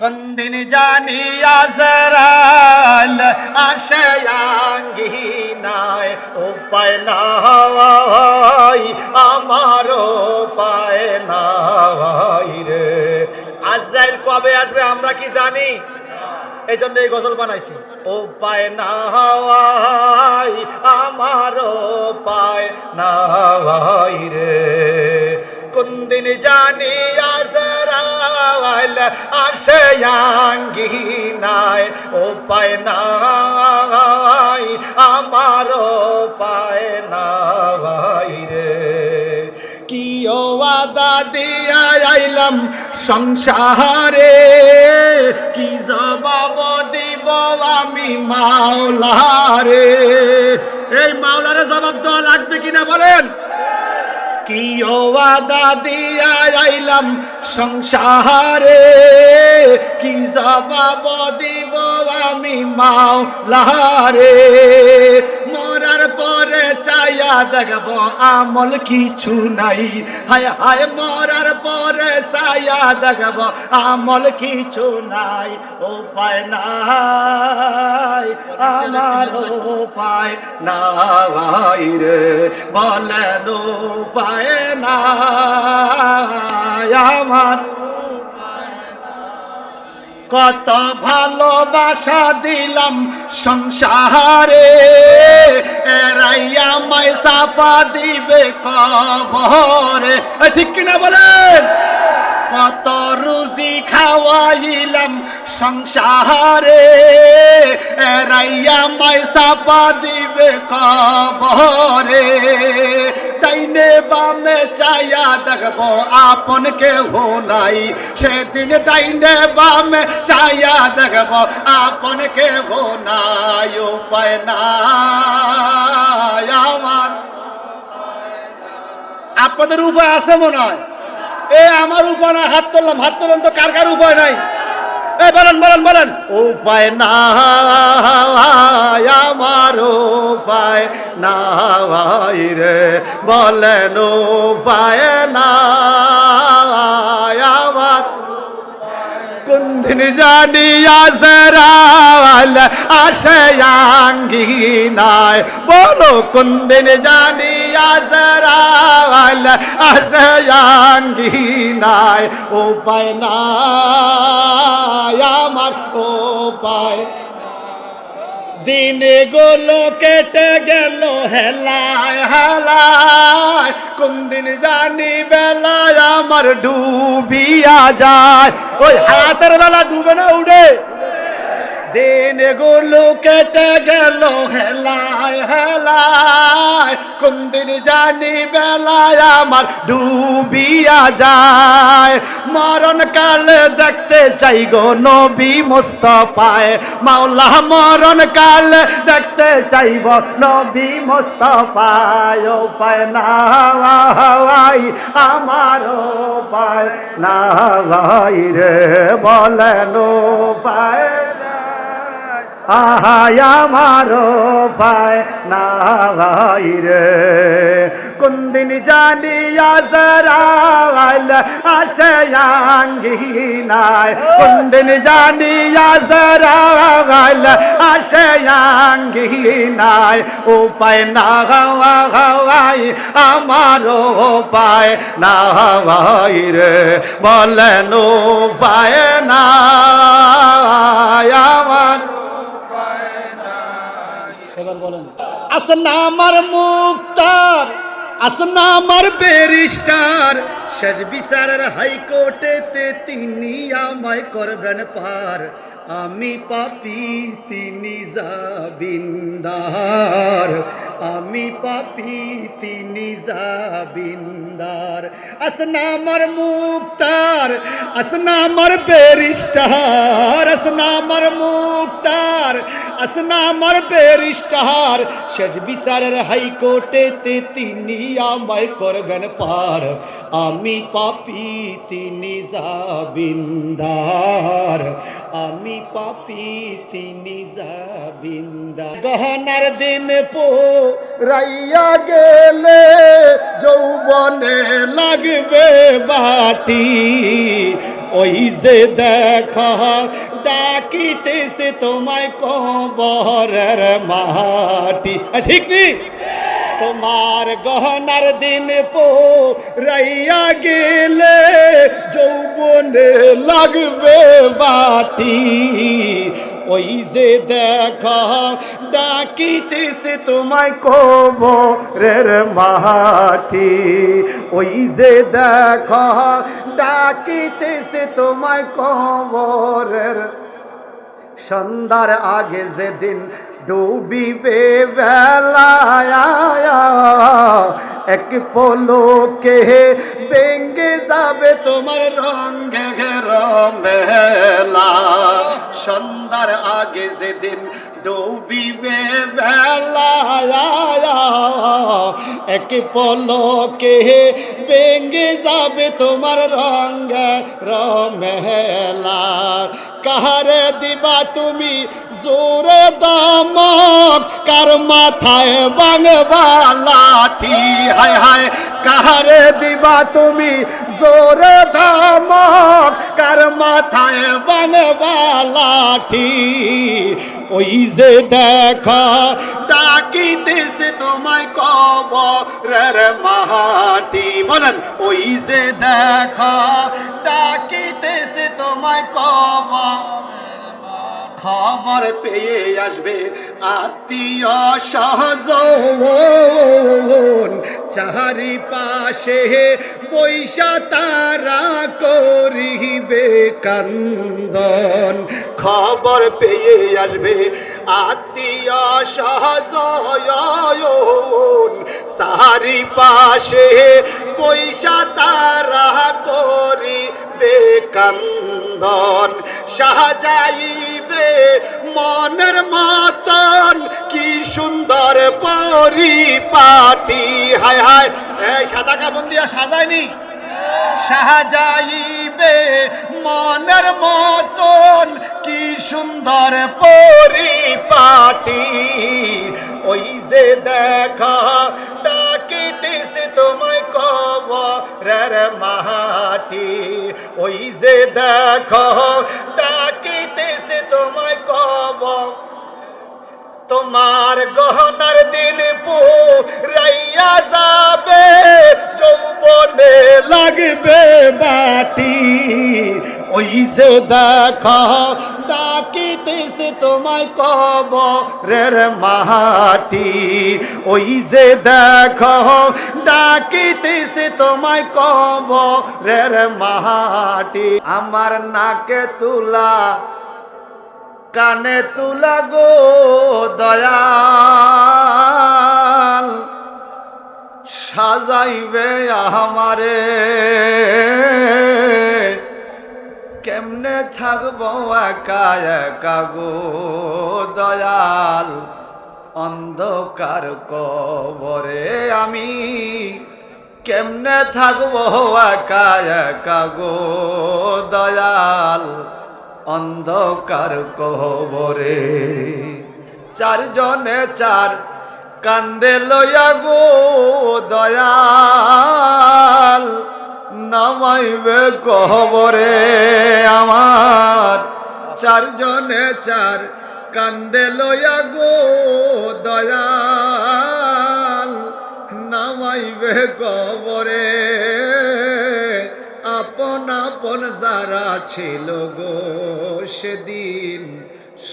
কন্দিন জানি আজরাল আসে আঙ্গিনায় উপায় নাই আমার উপায় নাই রে আজরাইল কবে আসবে আমরা কি জানি এই জন্য এই গজল বানাইছি উপায় নাই আমার উপায় নাই রে কোনদিন জানি আজরাইল আসে আঙ্গিনায় উপায় নাই আমার উপায় নাই রে। কি ও আদা দিয়া আইলাম সংসারে? কি জবাব দিব আমি মাওলারে? এই মাওলারে জবাব দেওয়া লাগবে কিনা বলেন? কি ও আইলাম সংসারে। কি জবাব দিব আমি মাওলারে? মরার পরে চাইয়া দেখব আমল কিছু নাই। হায় হায়, মরার পরে চাইয়া দেখব আমল কিছু নাই। উপায় নাই আমার উপায় নাই রে বলেন উপায় না আমার কত ভালোবাসা দিলাম সংসারে। এরাইয়া মাই সাপা দিবে কবরে। ঠিক কিনা বলেন? কত রুজি খাওয়াইলাম সংসারে। এরাইয়া মাই সাপা দিবে কবরে। ডাইনে বামে চাইয়া দেখব আপন কেহ নাই। সেদিন ডাইনে বামে চাইয়া দেখব আপন কেহ নাই। উপায় নাই আমার। আপনাদের উপায় আছে মনে হয়? এ আমার উপায় না হাত তুললাম হাত তুললাম তো কার কার উপায় নাই? এ বলেন বলেন বলেন। উপায় না আমার উপায় না রে। বলেন উপায় না কুন্দিন জানি আজরাল আসে আঙ্গিনায় বলো, কুন্দিন জানি আজরাল আসে আঙ্গিনায় ও পায় না, আমার উপায় দিনে গোলো কেটে গেল, হেলায় হেলায়। কোন দিন জানি বেলায় আমার ডুবিয়া যায়। ওই হাতের বেলা ডুবে না উঠে দিনগুলো কেটে গেল, হেলায় হেলায়। কোন দিন জানি বেলায় আমার ডুবিয়া যায়। মরণ কালে দেখতে চাই গো নবী মোস্তফায়। মাওলা মরণ কালে দেখতে চাইব নবী মোস্তফায়। পায় নাই আমার উপায় না রে, বলেন উপায় আহাই আমার পায় নাই রে। কোন দিন জানি আজরাল আসে আঙ্গিনায়। কোন দিন জানি আজরাল আসে আঙ্গিনায়। উপায় না হাওয়াই আমার উপায় না রে। বলেন উপায় না আসনা আমার মুক্তার, আসনা আমার বেরিস্টার শেষ বিচারের হাইকোর্টেতে তিনি আমায় করবেন পার। আমি পাপি, তিনি জাবিন্দার আমি পাপি, তিনি জাবিন্দার আসনা আমার মুক্তার, আসনা আমার ব্যারিস্টার। আসনা আমার মুক্তার, আসনা আমার ব্যারিস্টার। শেষ বিচারের হাইকোর্টেতে তিনি আমায় করবেন পার। আমি পাপি, তিনি জাবিন্দার আমি পাপি তিনি জাবিন্দার গহনার দিন পো রাইয়া গেলে যৌবনে লাগবে বাটি। ওই যে দেখ ডাকিতেছে তোমায় কবরের মাটি। ঠিক তোমার গহনার দিন পো রাইয়া গেলে যৌবনে লাগবে বাটি ওই যে দেখ, ডাকিতেছে তোমায় কবরের মাটি। ওই যে দেখ, ডাকিতেছে তোমায় কবরের। সন্ধ্যার আগে যেদিন ডুবিবে বেলায় এক পলকে বেঙ্গে যাবে তোমার রঙে রঙেলা সন্ধ্যার আগে যেদিন ডুবিবে বেলায় এক পলকে বেঙ্গে যাবে তোমার রঙ রমেলা। কাহারে দিবা তুমি জোরে দামক কার মাথায় বাংবা লাঠি? হায় হায়, কাহারে দিবা তুমি জোরে দামক কার মাথায় বাংবা লাঠি? ওই যে দেখা ডাকিতেছে তোমায় কবরের মাটি বলেন, ওই যে দেখা ডাকিতেছে তোমায় কব খবর পেয়ে আসবে আত্মীয় সহজন চারি পাশে বৈশা তারা করিবে কান্দন। খবর পেয়ে আসবে আত্মীয় সহজন সারি পাশে বৈশা তারা করিবে কান্দন। সাজাইবে মনের মতন কি সুন্দর পরিপাটি। হায় হায়। এই সাদা কাপড় দিয়া সাজায়নি? সাজাইবে মনের মতন, কি সুন্দর পরিপাটি। ওই যে দেখা, ডাকিতেছে তোমায় কবরের মাটি ওই যে দেখো তোমার গহনার দিন রাইয়া যাবে, যৌবনে লাগবে বাটি ওই যে দেখো, ডাকিতেছে তোমায় কবরের মাটি। ওই যে দেখো, ডাকিতেছে তোমায় কবরের মাটি। আমার নাকে তুলা কানে তুলা গো দয়াল, সাজাইবে আমারে। কেমনে থাকব একা একা গো দয়াল, অন্ধকার কবরে আমি। কেমনে থাকব একা একা গো দয়াল অন্ধকার কবরে। চারজনে চার কান্দে লইয়া গো দয়াল, নামাইবে কবরে আমার। চারজনে চার কান্দে লইয়া গো দয়াল, নামাইবে কবরে। আপন আপন যারা ছিল গো, সেদিন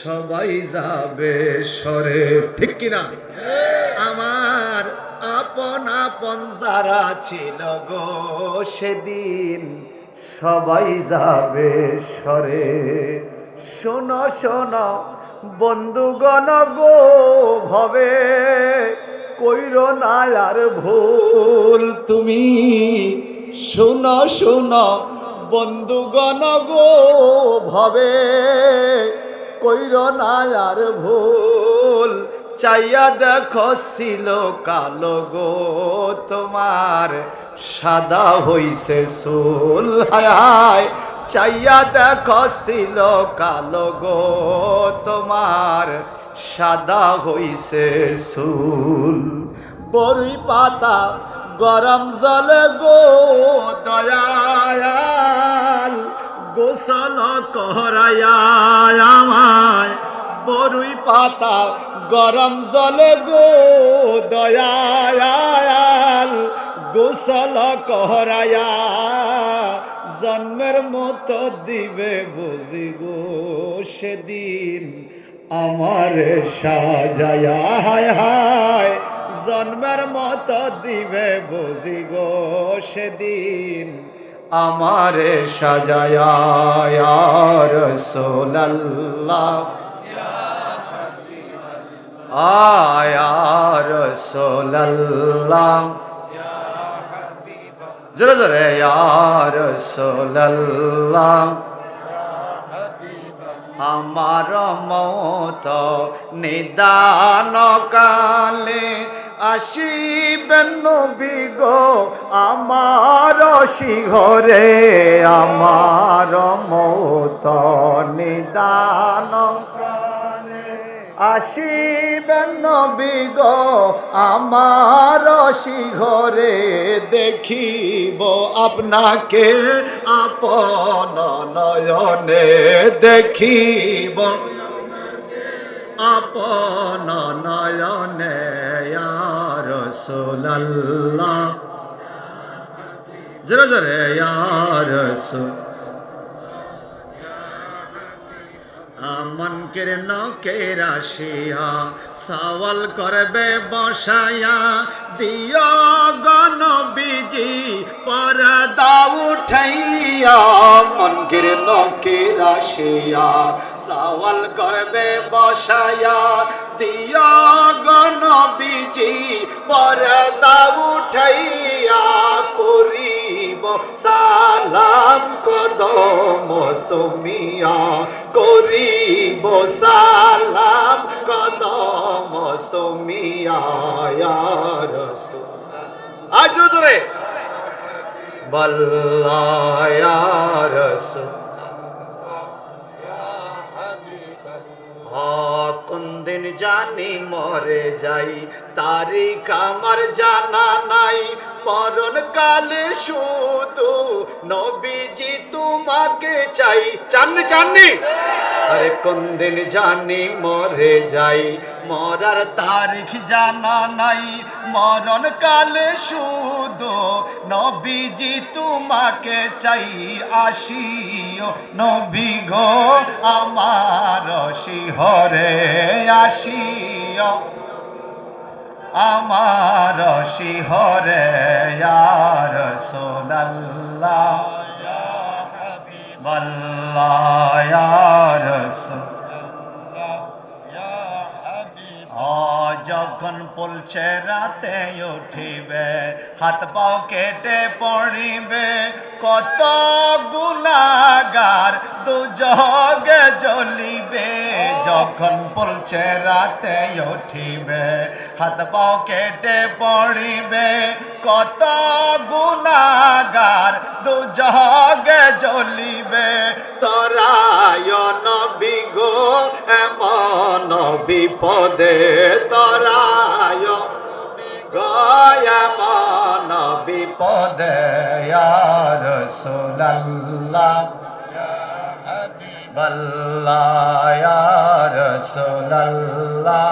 সবাই যাবে সরে ঠিক কিনা? আমার আপন আপন যারা ছিল গো, সেদিন সবাই যাবে সরে শোনো শোনো, বন্ধুগণ গো, ভবে কইর না আর ভুল। তুমি শোনো শোনো, বন্ধুগণ গো, ভবে, কইর না আর ভুল, চাইয়া দেখো ছিল কালো গো তোমার, সাদা হইছে চুল, হায় চাইয়া দেখো ছিল কালো গো তোমার, সাদা হইছে চুল বড়ি পাতা গরম জল গো দয়াল গোসল করায়া বরুই পাতা গরম জল গো দয়াল গোসল করায়া জন্মের মতো দিবে বুঝি গো সেদিন আমার সাজায়া হায় হায়। জন্মের মত দিবে বুঝি গো সেদিন। আমার সাজায়া রসোল্লাহ আয়ার সোল্লাহ জোরে জোরে ইয়ার সোল্লাহ আমার মত নিদান কালে আসিবেন নবী গো, আমার শিহরে আমার মত নিদান। আসিবেন নবী গো, আমার শিহরে দেখিব আপনাকে, আপন নয়নে দেখিব। আপন নয়নে রসোল্লাহ জোরে জোরে রসোল। আমন কের নকের আসিয়া সওয়াল করবে বসায়া দিও গণ বিজি পরদা উঠাইয়া। মন কের নকের আসিয়া সওয়াল করবে, বসায়া দিও গণ বিজি পরদা উঠাইয়া করিব, সালাম কদম সুমিয়া। করিব, সালাম কদম সুমিয়া আজ জোরে বল্লায়া রসুল। কোন দিন জানি মরে যাই। তারিখ আমার জানা নাই মরণ কালে শুধু নবীজি তোমাকে চাই। চাননি চাননি? আরে, কোন দিন জানি মরে যাই। মরার তারিখ জানা নাই। মরণ কালে শুধু নবীজি তোমাকে চাই। আসিও নবী গো, আমার শিহরে আসিও। আমার শিহরে ইয়ার সোনাল্লাহ বল্লায়ার যখন পলছে রাতে উঠিবে, হাত পাও কেটে পড়িবে। কত গুণাগার দুজগে জ্বলিবে, যখন পলছে রাতে উঠিবে, হাত পাও কেটে পড়িবে। কত গুণাগার দুজগে জ্বলিবে তরায়ন বিপদে তরায়। গয়মন বিপদে ইয়ার সোল্লাহ বল্লাহ ইয়ার সোল্লাহ